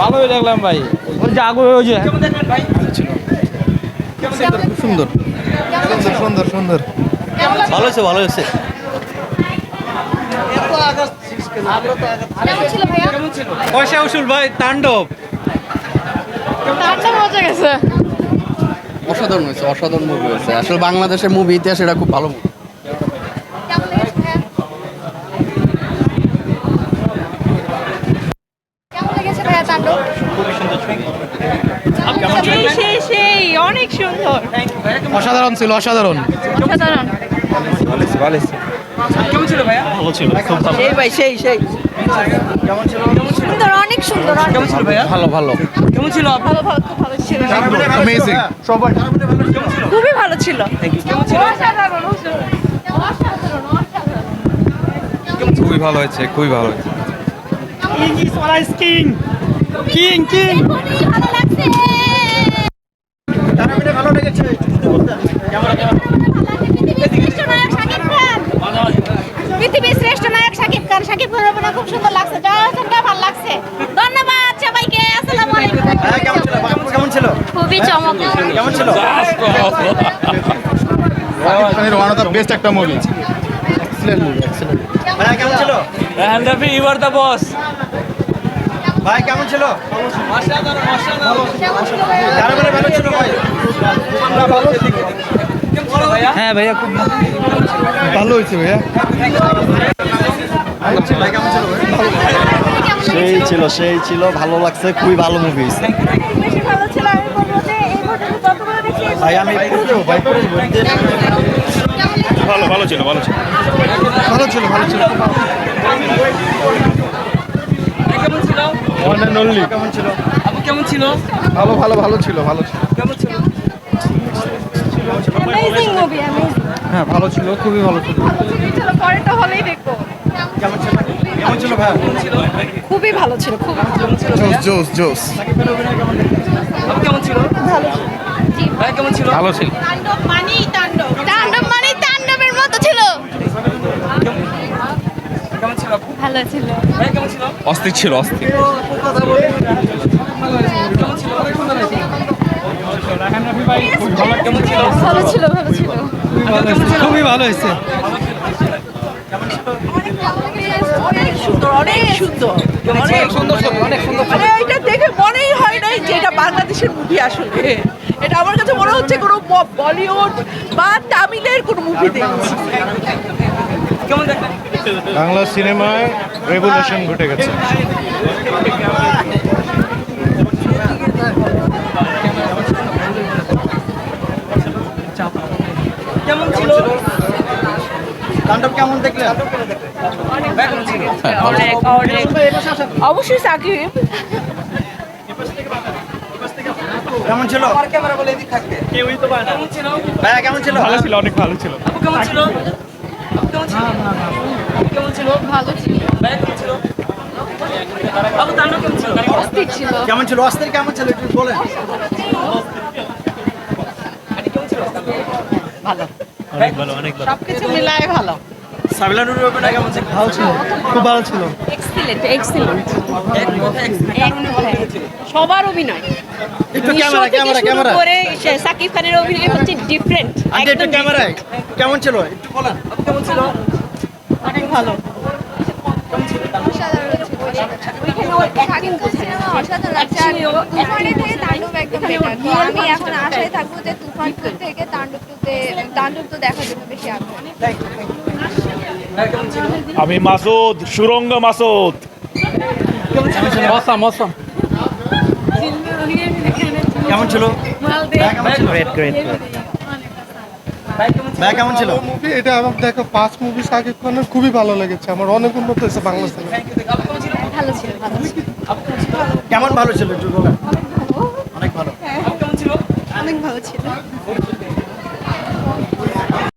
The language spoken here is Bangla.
ভালোই দেখলাম ভাই। ওই যে আগে ওই যে। সুন্দর। সুন্দর সুন্দর। সুন্দর ভালো হয়েছে ভালো হয়েছে। কেমন ছিল ভাইয়া? পয়সা উসুল ভাই তাণ্ডব। মজা গেছে। অসাধারণ হয়েছে অসাধারণ মুভি হয়েছে। আসলে বাংলাদেশের মুভি ইতিহাস এটা খুব ভালো movie। কেমন লেগেছে ভাইয়া কেমন সেই সেই অনেক সুন্দর। অসাধারণ ছিল অসাধারণ। অসাধারণ। সেই ভাই সেই সেই। সুন্দর অনেক সুন্দর ভালো ভালো। কেমন ছিল ভালো ভালো খুব ভালো ছিল। অ্যামেজিং খুবই ভালো ছিল। অসাধারণ অসাধারণ অসাধারণ। খুবই ভালো হয়েছে খুবই ভালো হয়েছে। কিং কিং ভালো লাগছে পৃথিবীর শ্রেষ্ঠ নায়ক শাকিব খান শাকিব খানের অভিনয় খুব সুন্দর লাগছে জয়সনটা ভালো লাগছে ধন্যবাদ সবাইকে আসসালামু আলাইকুম কেমন ছিল খুবই চমৎকার কেমন ছিল ওয়ান অফ দ্য বেস্ট একটা মুভি কেমন ছিল are the boss. ভাই কেমন ছিল? হ্যাঁ ভাইয়া খুব ভালো। হয়েছে ভাইয়া। ভাই কেমন ছিল ভাই? কেমন সেই ছিল সেই ছিল ভালো লাগছে খুবই ভালো মুভি বেশি ভালো আমি বলব যে এই পর্যন্ত যতগুলো দেখি ভাই আমি ভাই ভালো ভালো ছিল ভালো ছিল। ভালো ছিল ভালো ছিল। কেমন ছিল? ওয়ান অ্যান্ড অনলি কেমন ছিল? আপু কেমন ছিল? ভালো ভালো ভালো ছিল ভালো ছিল। কেমন ছিল? অ্যামেজিং মুভি অ্যামেজিং হ্যাঁ ভালো ছিল খুবই ভালো ছিল। চলো পরেরটা হলেই দেখব। কেমন ছিল? কেমন ছিল ভাই? খুবই ভালো ছিল খুব জোস জোস জোস কেমন ছিল? ভালো ভাই কেমন ছিল? ভালো ছিল। তাণ্ডব মানেই তাণ্ডব তাণ্ডব মানেই তাণ্ডবের মতো ছিল কেমন ছিল আপু ভালো ছিল। ভাই কেমন ছিল? অস্থির ছিল অস্থির। ভালো ছিল? ভালো ছিল খুবই ভালো হয়েছে। অনেক সুন্দর অনেক সুন্দর। অনেক সুন্দর অনেক সুন্দর মানে এটা দেখে মনেই হয় নাই যে এটা বাংলাদেশের মুভি আসলে। এটা আমার কাছে মনে হচ্ছে কোনো বলিউড বা তামিলের কোনো মুভি দেখছি। বাংলা সিনেমায় রেভলিউশন ঘটে গেছে। কেমন ছিল? তাণ্ডব কেমন দেখলেন? অনেক অনেক। অবশ্যই সাকিব। কেমন ছিল? ক্যামেরা বলে এদিক কেউই তো কেমন ছিল? ভালো ছিল অনেক ভালো ছিল। কেমন ছিল? কেমন ছিল কেমন ছিল? ভালো ছিল। ভাই কেমন ছিল? আপু কেমন ছিল? অস্থির ছিল। কেমন ছিল? অস্থির কেমন ছিল? একটু বলেন। সবকিছু মিলায় ভালো। সাবিলা নুরের অভিনয় কেমন ছিল? ভালো ছিল। খুব ভালো ছিল। এক্সিলেন্ট এক্সিলেন্ট সবার অভিনয়। একটু ক্যামেরা ক্যামেরা ক্যামেরা। করে সাকিব খানের অভিনয় হচ্ছে ডিফারেন্ট ক্যামেরায়। কেমন ছিল? একটু বলেন। কেমন ছিল? ভালো। আমি এখন আশায় থাকব যে তুফান টু থেকে তাণ্ডব টুতে তাণ্ডব তো দেখার জন্য বেশি আগ্রহ আমি মাসুদ সুরঙ্গ মাসুদ। মশাম মশাম কেমন ছিল? গ্রেট গ্রেট ভাই কেমন ছিল? মুভি এটা আমার দেখো পাঁচ মুভি শাকিব খানের খুবই ভালো লেগেছে আমার অনেক উন্নত হয়েছে বাংলা সিনেমা ভালো ছিল ভালো ছিল। কেমন ভালো ছিল একটু অনেক ভালো। ছিল? অনেক ভালো ছিল।